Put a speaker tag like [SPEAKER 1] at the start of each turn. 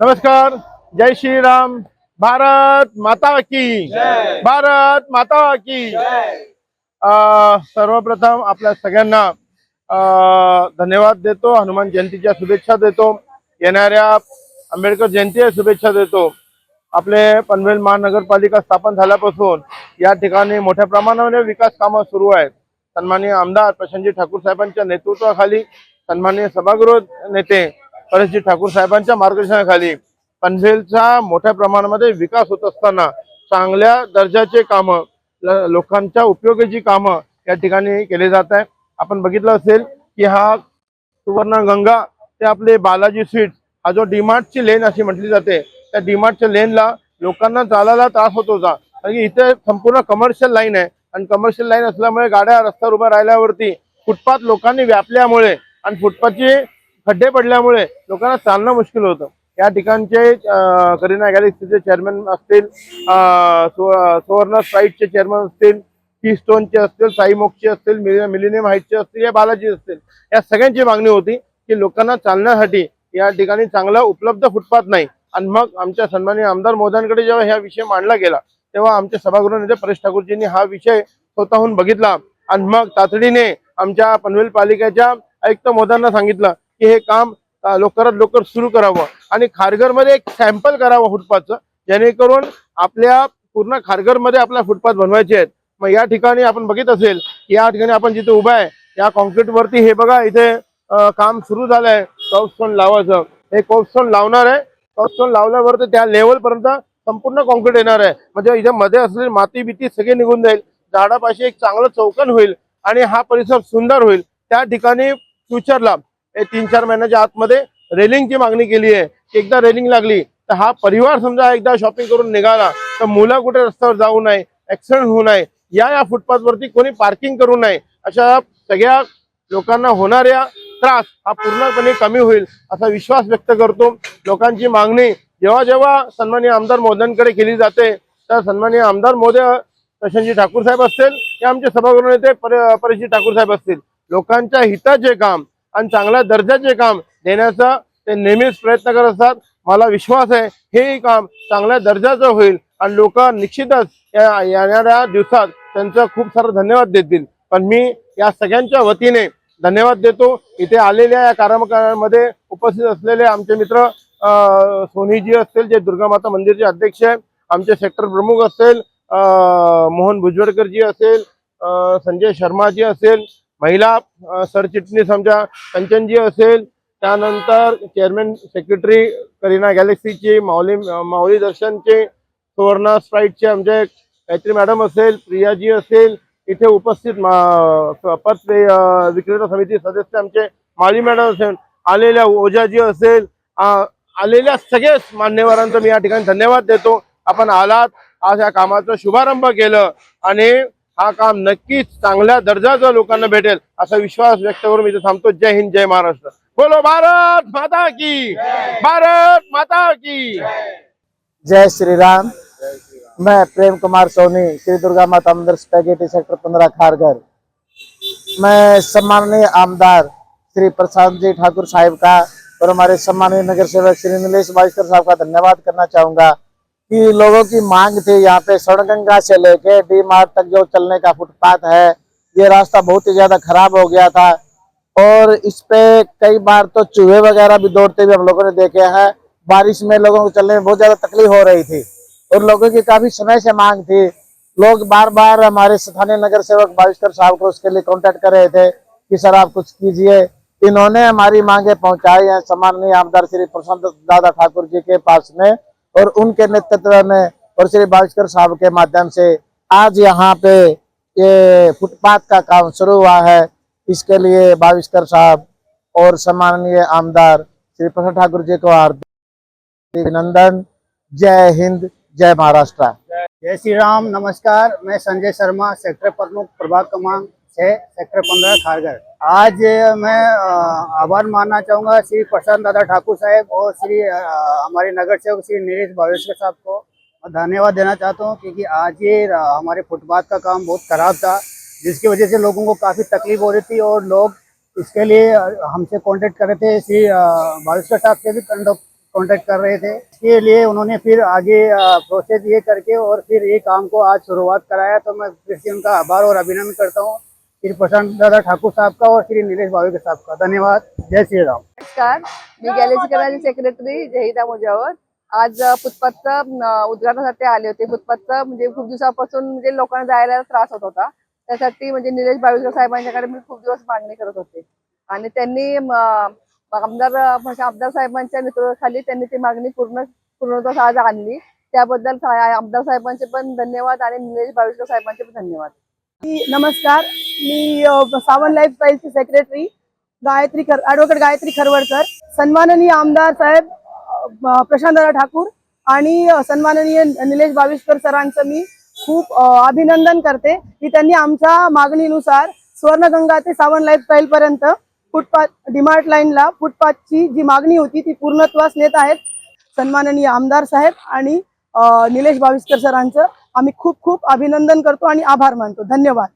[SPEAKER 1] नमस्कार जय श्रीराम भारत माता की। भारत माता की। सर्वप्रथम आपल्या सगळ्यांना धन्यवाद देतो हनुमान जयंतीच्या शुभेच्छा देतो येणाऱ्या आंबेडकर जयंतीच्या शुभेच्छा देतो. आपले पनवेल महानगरपालिका स्थापन झाल्यापासून या ठिकाणी मोठ्या प्रमाणामध्ये विकास कामं सुरू आहेत. सन्माननीय आमदार प्रशांतजी ठाकूर साहेबांच्या नेतृत्वाखाली सन्माननीय सभागृह नेते परेशजी ठाकूर साहेबांच्या मार्गदर्शनाखाली पनवेलचा मोठ्या प्रमाणामध्ये विकास होत असताना चांगल्या दर्जाचे कामं लोकांच्या उपयोगाची कामं या ठिकाणी केले जात आहे. आपण बघितलं असेल की हा सुवर्ण गंगा ते आपले बालाजी स्वीट हा जो डीमार्टची लेन अशी म्हटली जाते त्या डीमार्टच्या लेनला लोकांना चालायला त्रास होत होता. कारण की इथे संपूर्ण कमर्शियल लाईन आहे आणि कमर्शियल लाईन असल्यामुळे गाड्या रस्त्यावर उभ्या राहिल्यावरती फुटपाथ लोकांनी व्यापल्यामुळे आणि फुटपाथची खड्डे पडल्यामुळे लोकांना चालणं मुश्किल होतं. या ठिकाणचे करीना गॅलेक्सीचे चेअरमॅन असतील सुवर्ण स्प्राईटचे चेअरमॅन असतील टी स्टोनचे असतील साईमोकचे असतील मिलिनियम हाईटचे असतील या बालाजी असतील या सगळ्यांची मागणी होती की लोकांना चालण्यासाठी या ठिकाणी चांगला उपलब्ध फुटपाथ नाही. आणि मग आमच्या सन्माननीय आमदार मोदांकडे जेव्हा हा विषय मांडला गेला तेव्हा आमचे सभागृह नेते परेश ठाकूरजींनी हा विषय स्वतःहून बघितला. आणि मग तातडीने आमच्या पनवेल पालिकेच्या आयुक्त मोदांना सांगितलं की हे काम लवकरात लवकर सुरू करावं आणि खारघरमध्ये एक सॅम्पल करावं फुटपाथचं जेणेकरून आपल्या पूर्ण खारघरमध्ये आपला फुटपाथ बनवायचे आहेत. मग या ठिकाणी आपण बघित असेल या ठिकाणी आपण जिथे उभा आहे या कॉन्क्रीटवरती हे बघा इथे काम सुरू झालंय कॉपस्टोन लावायचं. हे कॉपस्टोन लावणार आहे. कॉपस्टोन लावल्यावर त्या लेवलपर्यंत संपूर्ण कॉन्क्रीट येणार आहे. म्हणजे इथे मध्ये असलेली माती बिती सगळी निघून जाईल. झाडापाशी एक चांगलं चौकन होईल आणि हा परिसर सुंदर होईल. त्या ठिकाणी फ्युचरला तीन चार महिन्याच्या आतमध्ये रेलिंगची मागणी केली आहे. की एकदा रेलिंग लागली तर हा परिवार समजा एकदा शॉपिंग करून निघाला तर मुलं कुठे रस्त्यावर जाऊ नये ऍक्सिडेंट होऊ नये या या फुटपाथवरती कोणी पार्किंग करू नये अशा सगळ्या लोकांना होणाऱ्या त्रास हा पूर्णपणे कमी होईल असा विश्वास व्यक्त करतो. लोकांची मागणी जेव्हा जेव्हा सन्माननीय आमदार मोदयांकडे केली जाते तर सन्माननीय आमदार मोदय प्रशांतजी ठाकूर साहेब असतील ते आमचे सभागृह नेते परे- ठाकूर साहेब असतील. लोकांच्या हिताचे काम आणि चांगल्या दर्जाचे काम देण्याचा ते नेहमीच प्रयत्न करत असतात. मला विश्वास आहे हे काम चांगल्या दर्जाचं होईल आणि लोक निश्चितच या येणाऱ्या दिवसात त्यांचं खूप सारं धन्यवाद देतील. पण मी या सगळ्यांच्या वतीने धन्यवाद देतो. इथे आलेल्या या कार्यक्रमामध्ये उपस्थित असलेले आमचे मित्र सोनीजी असतील जे दुर्गामाता मंदिरचे अध्यक्ष आहे आमचे सेक्टर प्रमुख असेल मोहन भुजवडकरजी असेल संजय शर्माजी असेल महिला सरचिटणीस आमच्या कंचनजी असेल. त्यानंतर चेअरमॅन सेक्रेटरी करीना गॅलेक्सीची माऊली माऊली दर्शनचे सुवर्ण स्प्राईटचे आमचे गायत्री मॅडम असेल प्रियाजी असेल. इथे उपस्थित मा- पत विक्रेता समिती सदस्य आमचे माळी मॅडम असेल आलेल्या ओझाजी असेल. आलेल्या सगळेच मान्यवरांचं मी या ठिकाणी धन्यवाद देतो. आपण आलात आज या कामाचं शुभारंभ केलं आणि हा काम नक्कीच चांगल्या दर्जाचं लोकांना भेटेल विश्वास व्यक्त करून मी थांबतो. जय हिंद, जय महाराष्ट्र. बोलो भारत माता की भारत माता की.
[SPEAKER 2] जय श्री राम मैं प्रेम कुमार सोनी, श्री दुर्गा माता मंदिर स्पेगेटी सेक्टर पंद्रह, खारघर. मैं सम्माननीय आमदार श्री प्रशांत जी ठाकुर साहब का और हमारे सम्मानीय नगर सेवक श्री नीलेश वाइस्कर साहब का धन्यवाद करना चाहूँगा। कि लोगों की मांग थी यहाँ पे स्वर्णगंगा से लेके डी मार्ट तक जो चलने का फुटपाथ है, ये रास्ता बहुत ही ज़्यादा खराब हो गया था। और इस पे कई बार तो चूहे वगैरह भी दौड़ते हुए हम लोगों ने देखे हैं। बारिश में लोगों को चलने में बहुत ज़्यादा तकलीफ़ हो रही थी और लोगों की काफ़ी समय से मांग थी। लोग बार बार हमारे स्थानीय नगर सेवक बाविस्कर साहब को उसके लिए कॉन्टेक्ट कर रहे थे कि, सर, आप कुछ कीजिए। इन्होंने हमारी मांगे पहुंचाई हैं। सम्माननीय आमदार श्री प्रशांत दादा ठाकुर जी के पास में और उनके नेतृत्व में और श्री बाविस्कर साहब के माध्यम से आज यहाँ पे ये फुटपाथ का काम शुरू हुआ है। इसके लिए बाविस्कर साहब और सम्माननीय आमदार श्री प्रसाद ठाकुर जी को हार्दिक अभिनंदन। जय हिंद, जय महाराष्ट्र।
[SPEAKER 3] जय श्री राम, नमस्कार। मैं संजय शर्मा, सेक्टर प्रमुख, प्रभाग क्रमांक सेक्टर पंद्रह खारगर आज मैं आभार मानना चाहूँगा श्री प्रशांत दादा ठाकुर साहब और श्री हमारे नगर सेवक श्री नीलेश भावेश्वर साहब को धन्यवाद देना चाहता हूँ क्योंकि आज ये हमारे फुटपाथ का काम बहुत खराब था, जिसकी वजह से लोगों को काफ़ी तकलीफ़ हो रही थी और लोग इसके लिए हमसे कांटेक्ट कर रहे थे, श्री भावेश्वर साहब से भी कांटेक्ट कर रहे थे। इसके लिए उन्होंने फिर आगे प्रोसेस ये करके और फिर ये काम को आज शुरुआत कराया तो मैं फिर से उनका आभार और अभिनंदन करता हूँ। श्री प्रशांत दादा ठाकुर साहब का और श्री नीलेश भावे साहब का। धन्यवाद। जय श्री राम।
[SPEAKER 4] नमस्कार। मी गॅलेजीकरांची सेक्रेटरी जहिदा मुजावर आज अ, फुटपाथचं उद्घाटनासाठी आले होते. फुटपाथचं म्हणजे खूप दिवसापासून म्हणजे लोकांना जायला त्रास होत होता. त्यासाठी म्हणजे निलेश बाविस्कर साहेबांच्याकडे मी खूप दिवस मागणी करत होते. आणि त्यांनी आमदार म्हणजे आमदार साहेबांच्या नेतृत्वाखाली त्यांनी ती मागणी पूर्ण पूर्णत्वास आज आणली. त्याबद्दल आमदार साहेबांचे पण धन्यवाद आणि निलेश बाविस्कर साहेबांचे पण धन्यवाद.
[SPEAKER 5] नमस्कार मी सावन लाईफ स्टाईलची सेक्रेटरी गायत्री खर ॲडव्होकेट गायत्री खरवडकर सन्माननीय आमदार साहेब अ, प्रशांतदादा ठाकूर आणि सन्माननीय निलेश बाविस्कर सरांचं मी खूप अभिनंदन करते की त्यांनी आमच्या मागणीनुसार स्वर्णगंगा ते सावन लाईफ स्टाईलपर्यंत फुटपाथ डिमार्ट लाईनला फुटपाथची जी मागणी होती ती पूर्णत्वास नेत आहेत. सन्माननीय आमदार साहेब आणि निलेश बाविस्कर सरांचं आम्ही खूप खूप अभिनंदन करतो आणि आभार मानतो. धन्यवाद.